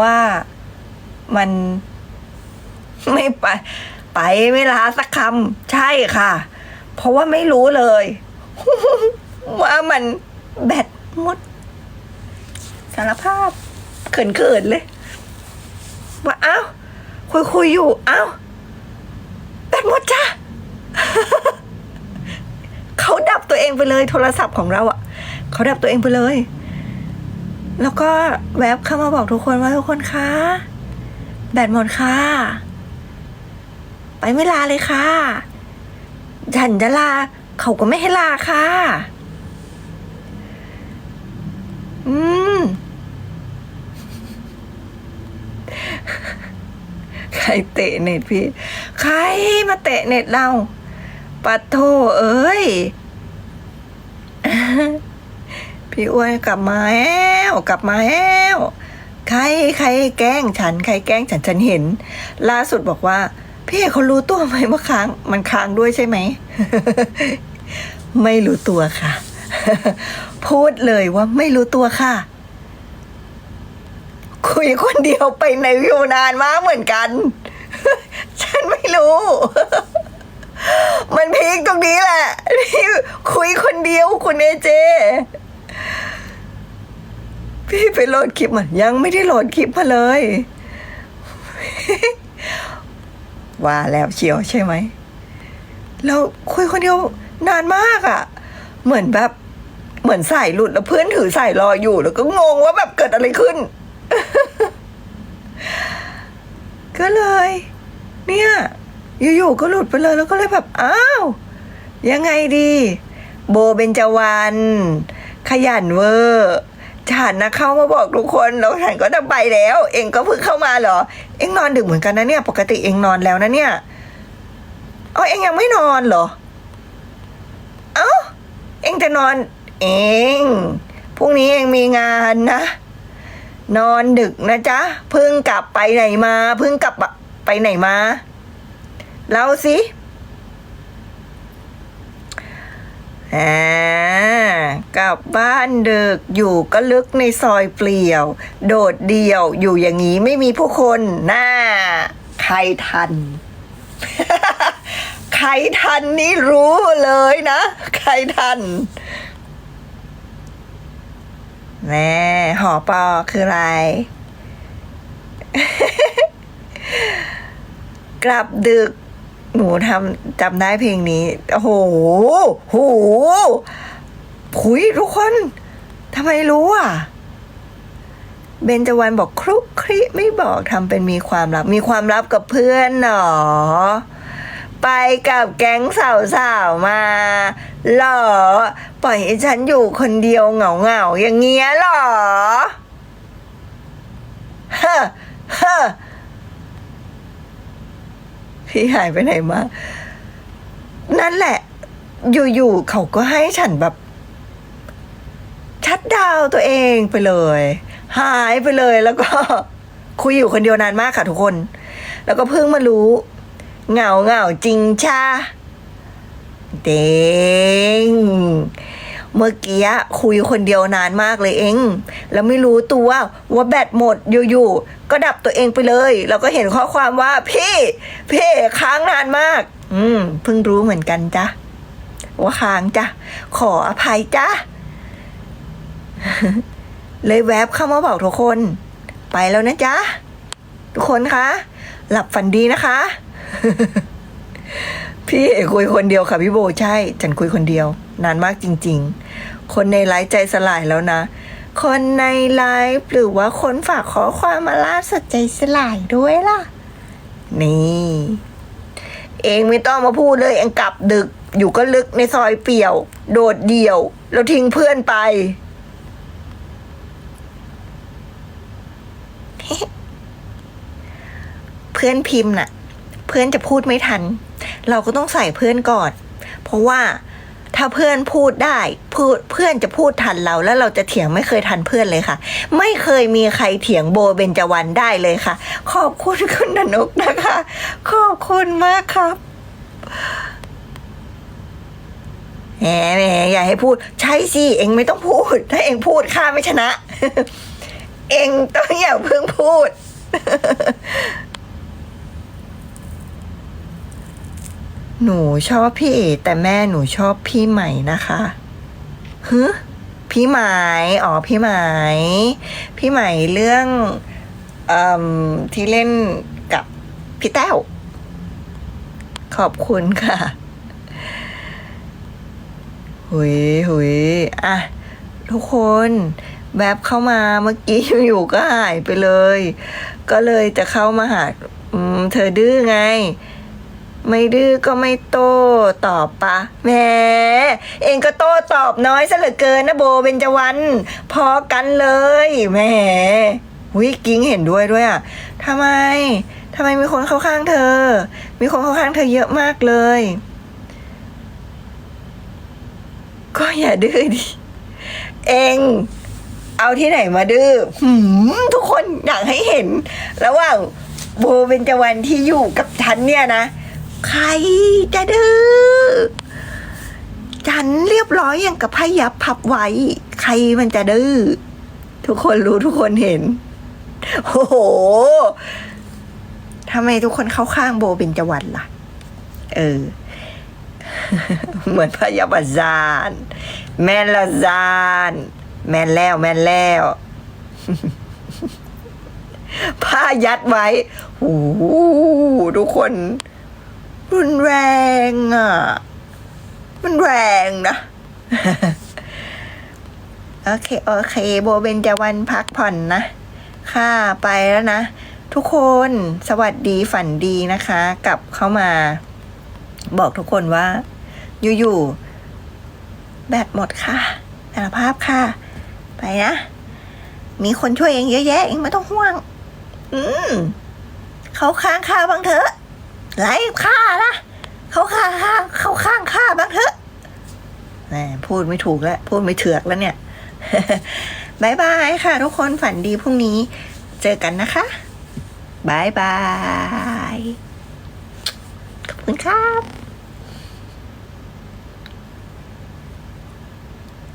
ว่ามันไม่ไป ไปไม่ลาสักคำใช่ค่ะ เพราะว่าไม่รู้เลย ว่ามันแบตหมด สารภาพ เขินๆเลย ว่าเอ้าคุยคุยๆอยู่ เอ้าแบตหมดจ้ะเขาดับตัวเองไปเลย โทรศัพท์ของเราอะ่ะ เขาดับตัวเองไปเลย แล้วก็แวบเข้ามาบอกทุกคนว่าทุกคนคะแบตหมดค่ะ ไปไม่ลาเลยค่ะ ฉันจะลาเขาก็ไม่ให้ลาค่ะ อืม ใครเตะเน็ตพี่ ใครมาเตะเน็ตเราปัดโทเอ้ย พี่อ้วนกลับมาแล้วกลับมาแล้วใครใครแกล้งฉันใครแกล้งฉันฉันเห็น ล่าสุดบอกว่าพี่เขารู้ตัวไหมว่าค้างมันค้างด้วยใช่ไหม ไม่รู้ตัวค่ะ พูดเลยว่าไม่รู้ตัวค่ะ คุยคนเดียวไปในวิวนานมากเหมือนกัน ฉันไม่รู้ มันพีคตรงนี้แหละที่คุยคนเดียวคุณเอเจ พี่ไปโหลดคลิปมันยังไม่ได้โหลดคลิปมาเลย ว่าแล้วเชียวใช่ไหมแล้วคุยคนเดียวนานมากอะ่ะ เหมือนแบบ เหมือนสายหลุดแล้วเพื่อนถือสายรออยู่ แล้วก็งงว่าแบบเกิดอะไรขึ้น ก็เลย เนี่ยอยู่ๆก็หลุดไปเลยแล้วก็เลยแบบอ้าวยังไงดี โบเบนจวรรณขยันเวอร์ ฉันนะเข้ามาบอกทุกคนแล้วฉันก็จะไปแล้ว เองก็เพิ่งเข้ามาเหรอ เองนอนดึกเหมือนกันนะเนี่ย ปกติเองนอนแล้วนะเนี่ยเอาเองยังไม่นอนเหรอ เอ้าเองจะนอน เองพรุ่งนี้เองมีงานนะ นอนดึกนะจ๊ะเพิ่งกลับไปไหนมาเพิ่งกลับไปไหนมาเล่าสิ อ่ากลับบ้านดึกอยู่ก็ลึกในซอยเปลี่ยว โดดเดี่ยวอยู่อย่างนี้ไม่มีผู้คนหน่าใครทัน ใครทันนี่รู้เลยนะ ใครทันแม่หอปอคืออะไร กลับดึก หนูทำจำได้เพลงนี้ โอ้โหโหหุยทุกคนทำไมรู้อะ เบนจวันบอกครุกคริไม่บอกทำเป็นมีความลับ มีความลับกับเพื่อนหนอ ไปกับแก๊งสาวๆมาเหรอ ปล่อยให้ฉันอยู่คนเดียวเหงาๆอย่างเงี้ยเหรอ เฮ้อเฮ้อ พี่หายไปไหนมา นั่นแหละ อยู่ๆเขาก็ให้ฉันแบบ ชัดดาวตัวเองไปเลย หายไปเลยแล้วก็ คุยอยู่คนเดียวนานมากค่ะทุกคน แล้วก็เพิ่งมารู้เหงาเหงาจริงชาเด้ง เมื่อกี้คุยคนเดียวนานมากเลยเอง แล้วไม่รู้ตัวว่าแบตหมดอยู่ๆก็ดับตัวเองไปเลย แล้วก็เห็นข้อความว่า พี่ พี่ค้างนานมาก อืมเพิ่งรู้เหมือนกันจ้ะว่าค้างจ้ะขออภัยจ้ะเลยแวบเข้ามาบอกทุกคน ไปแล้วนะจ๊ะ ทุกคนคะ หลับฝันดีนะคะ พี่เอกคุยคนเดียวค่ะพี่โบใช่ ฉันคุยคนเดียว นานมากจริง ๆ คนในไลฟ์ใจสลายแล้วนะ คนในไลฟ์หรือว่าคนฝากขอความมาล่าสดใจสลายด้วยล่ะ นี่ เองไม่ต้องมาพูดเลย เองกลับดึกอยู่ก็ลึกในซอยเปี่ยว โดดเดี่ยว แล้วทิ้งเพื่อนไปเพื่อนพิมพ์น่ะ เพื่อนจะพูดไม่ทัน เราก็ต้องใส่เพื่อนก่อน เพราะว่า ถ้าเพื่อนพูดได้พูดเพื่อนจะพูดทันเราแล้วเราจะเถียงไม่เคยทันเพื่อนเลยค่ะ ไม่เคยมีใครเถียงโบเบนจวันได้เลยค่ะ ขอบคุณคุณนนกนะคะ ขอบคุณมากครับแหมแหมอย่าให้พูด ใช่สิ เองไม่ต้องพูด ถ้าเองพูดข้าไม่ชนะ เองต้องอย่าเพิ่งพูด หนูชอบพี่เอแต่แม่หนูชอบพี่ใหม่นะคะฮึพี่ไหมอ๋อพี่ไหมพี่ไหมเรื่องอที่เล่นกับพี่แต้ว ขอบคุณค่ะ หุยหุยอะ ทุกคนแวบเข้ามาเมื่อกี้อยู่ๆก็หายไปเลย ก็เลยจะเข้ามาหาเธอดื้อไง ไม่ดื้อก็ไม่โต้ตอบปะแหมเองก็โต้ตอบน้อยซะเหลือเกินนะโบเบญจวรรณพอกันเลยแหมหุยกิ้งเห็นด้วยด้วยอะทำไมทำไมมีคนเข้าข้างเธอ มีคนเข้าข้างเธอเยอะมากเลย ก็อย่าดื้อดิ เองเอาที่ไหนมาดื้อหืมทุกคนอยากให้เห็น ระหว่างโบเบญจวรรณที่อยู่กับฉันเนี่ยนะ ใครจะดื้อฉันเรียบร้อยอย่างกับพยับพับไว้ ใครมันจะดื้อทุกคนรู้ทุกคนเห็น โอ้โหทำไมทุกคนเข้าข้างโบเบญจวรรณล่ะ เออ เหมือนพยาบาจารย์แม่ละจานแม่แล้วแม่แล้วผ้ายัดไว้โอ้โหทุกคน รุนแรงอะ มันแรงนะ โอเค โอเค โบเบนจวันพักผ่อนนะ ค่ะไปแล้วนะ ทุกคนสวัสดีฝันดีนะคะ กลับเข้ามา บอกทุกคนว่า อยู่ๆแบตหมดค่ะสารภาพค่ะ ไปนะ มีคนช่วยเองเยอะแยะเองไม่ต้องห่วง อืม เขาข้างข้าบ้างเถอะ ไล่ฆ่านะเขาฆ่าฆ่าเขาข้างฆ่าบ้างเถอะพูดไม่ถูกแล้วพูดไม่เถือกแล้วเนี่ยบายบายค่ะ ทุกคนฝันดีพรุ่งนี้เจอกันนะคะบายบาย ขอบคุณครับ